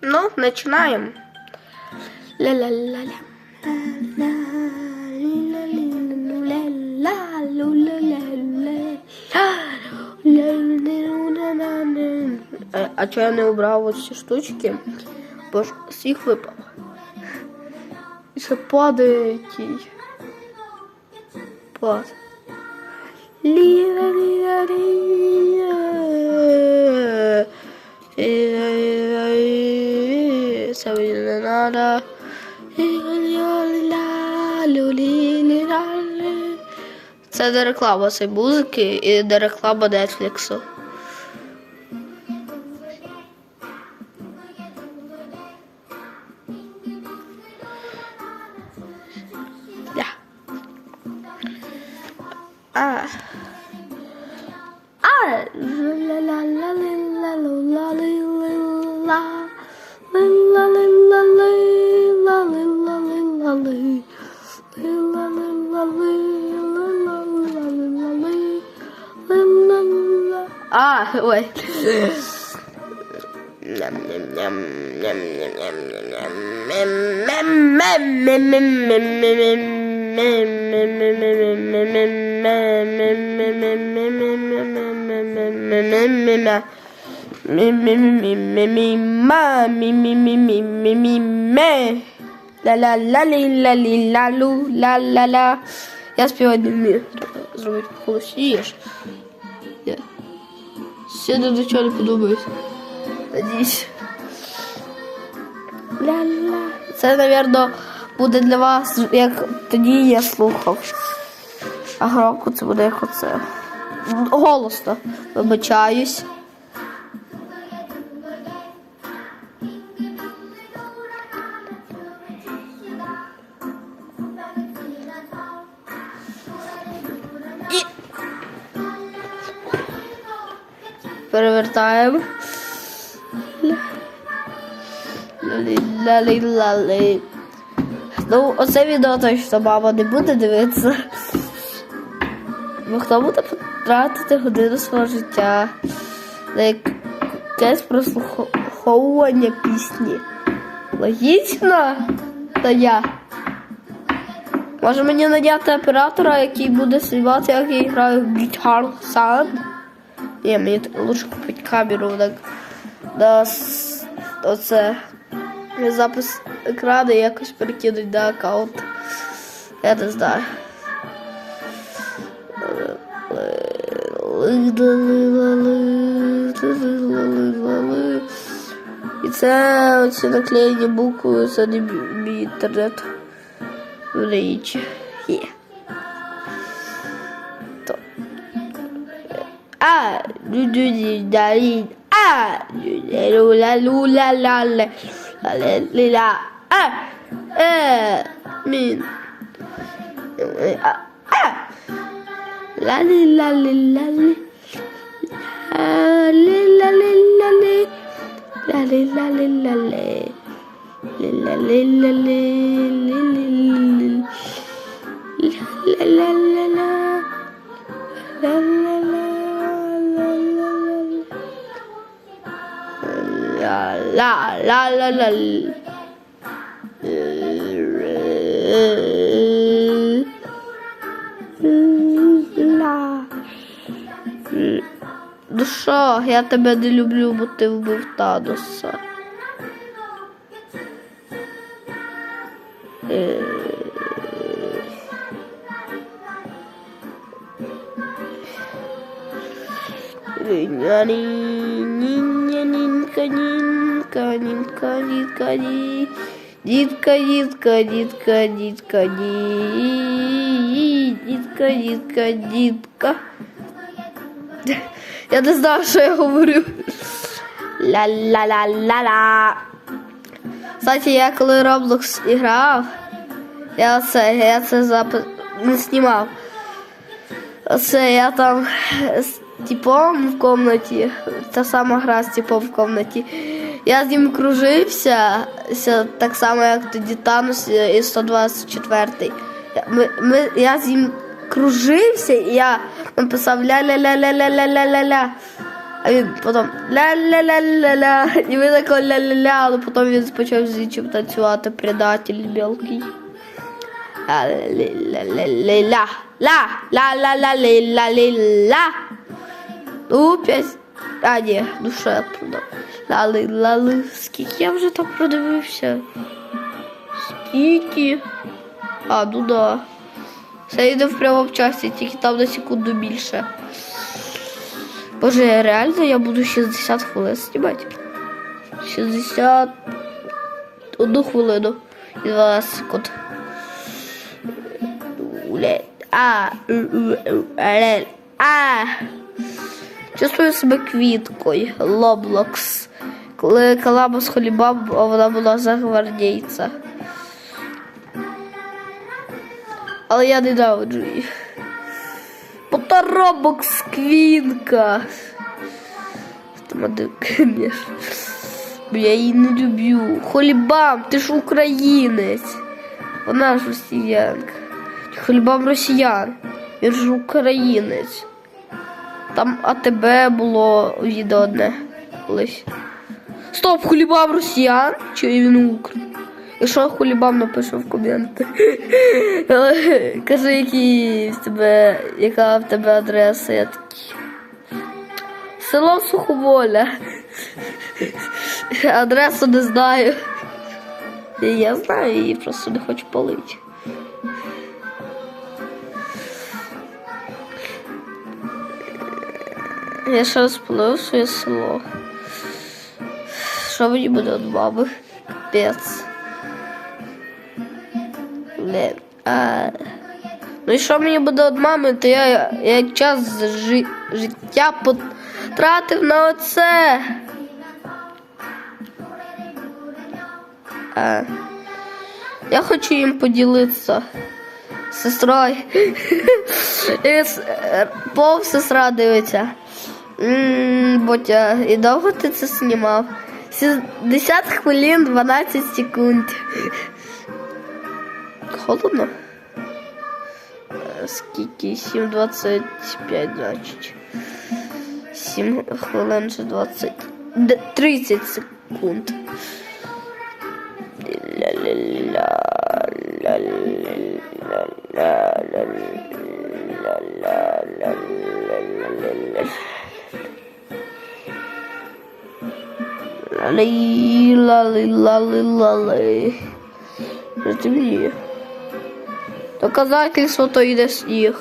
Ну, начинаем. Ля-ля-ля-ля. Э, а чё я не убрал вот все штучки? Боже, с их выпал. Еще падает. Пад. Лира-лира-лира. la Це не реклама цієї музики і не реклама Netflix. А. А, ла-ла-ла. Ah, ouais. La Сіду до чого не подобається. Надіюсь. Ля-ля. Це, мабуть, буде для вас, як тоді я слухав. А громко це буде як оце. Голосно. Вибачаюсь. Перевертаємо. Лалі-лалі-лалі. Ну, оце відео точно мама не буде дивитися. Бо хто буде потратити годину свого життя на якесь прослуховування пісні? Логічно? Та я. Може мені наняти оператора, який буде знімати, як я граю в Guitar Sound? Ні, мені лучше купити камеру на, на оце запис екрану якось перекинуть на аккаунт. Я не знаю. І це оці наклеєні букви, це не мій, інтернет. В річі. Є. Ah, du du du David. Ah, du la la la la e, la Ah, euh, mine. Ah, ah. La la la la la la la la la la la la la la la la la Ла-лі-ла-лі-ла-лі. Ла-ла-лі-ла-лі-лі-лі-лі. Ла-ла-ла-ла-ла. Ла-ла-ла-ла-ла. Ла. Ну що, я тебе не люблю, бо ти вбив Таноса. Е. Нитка, нитка, нитка, нитка, ни. Нитка, нитка, нитка. Я не знаю, що я говорю. Ла-ла-ла-ла-ла. Кстати, я коли Roblox грав, я це, я це запис не знімав. Оце я там типом в комнаті, та сама гра з типом в комнаті. Я з ним кружився, так само, як тоді Танос і 124. Я- Ми, ми, я з ним кружився, і я написав ля-ля-ля-ля-ля-ля-ля-ля. А він потім ля-ля-ля-ля-ля. І ви тако ля-ля-ля, але потім він почав з іншим танцювати предатель мелкий. А, ля-ля-ля-ля-ля. Ля, ля-ля-ля-ля-ля-ля. Ну, п'ять. А, ні, ну що я продав. Лали, лали. Скільки я вже так продивився? Скільки? А, ну да. Це йде в прямому часі, тільки там на секунду більше. Боже, реально я буду 60 хвилин знімати. 60 одну хвилину і 12 секунд. А, але- а. Чувствую себе квіткою. Лоблокс. Коли колаба з Холібаб, а вона була за гвардійця. Але я ненавиджу їх. Поторобокс квінка. Бо Я її не люблю. Холібам, ти ж українець. Вона ж росіянка. Холібам росіян. Він ж українець. Там АТБ було відео одне колись. Стоп, хулібам росіян? Чи він укр? Якщо хулібам напише в коменти. Кажи, які в тебе, яка в тебе адреса, я такий. Село Суховоля. Адресу не знаю. Я знаю її, просто не хочу палити. Я ще раз полив своє село. Що мені буде від баби? Капець. Блін. А... Ну і що мені буде від мами, то я, я час жи... життя потратив на оце. А... Я хочу їм поділитися сестрою. С- е, Пов сестра дивиться. Ботя, і довго ти це знімав? 60 хвилин 12 секунд. Холодно? Скільки? 7.25, значить. 7 хвилин чи 20. 30 секунд. Лали, лали, лали, лали. Розумію. Доказательство то йде сніг.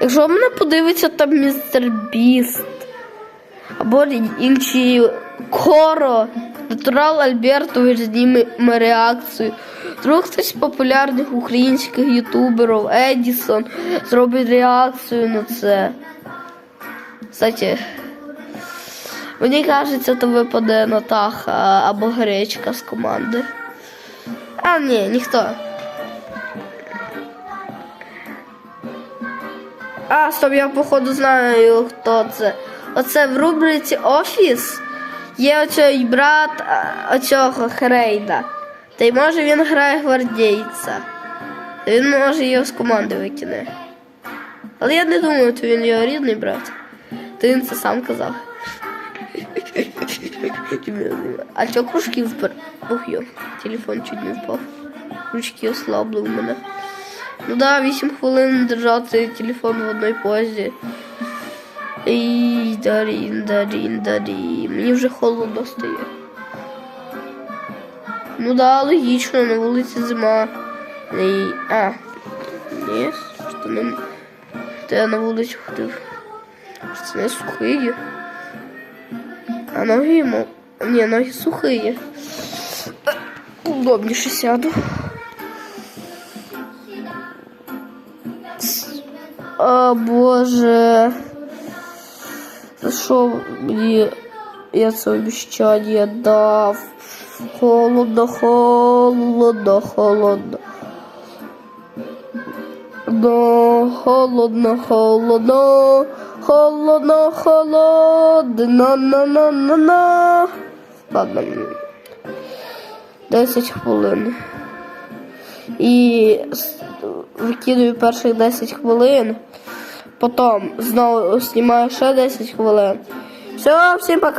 Якщо мене подивиться там містер Біст або інші Коро, Натурал Альбертович зніме реакцію. Вдруг хтось з популярних українських ютуберів, Едісон, зробить реакцію на це. Кстати, мені кажеться, то випаде Натаха або гречка з команди. А, ні, ніхто. А, стоп, я походу знаю, хто це. Оце в рубриці Офіс є оцей брат оцього Хрейда. Та й може він грає гвардійця. Та Він може його з команди викине. Але я не думаю, що він його рідний брат. То він це сам казав. А чого кружки впер? Ух йо, телефон чуть не впав. Ручки ослабли в мене. Ну да, 8 хвилин держати телефон в одній позі. І дарін, дарін, дарін. Мені вже холодно стає. Ну да, логічно, на вулиці зима. І... А, ні, не... То я на вулицю ходив. Не сухий. А ноги йому. Не, ну, ноги сухие. Удобнейше сяду. О боже. Что мне я свое обещание дав? Холодно, холодно, холодно. Но холодно, холодно, холодно, холодно. На на на на Ладно. 10 хвилин. І викидаю перших 10 хвилин. потім знову знімаю ще 10 хвилин. Все, всім пока.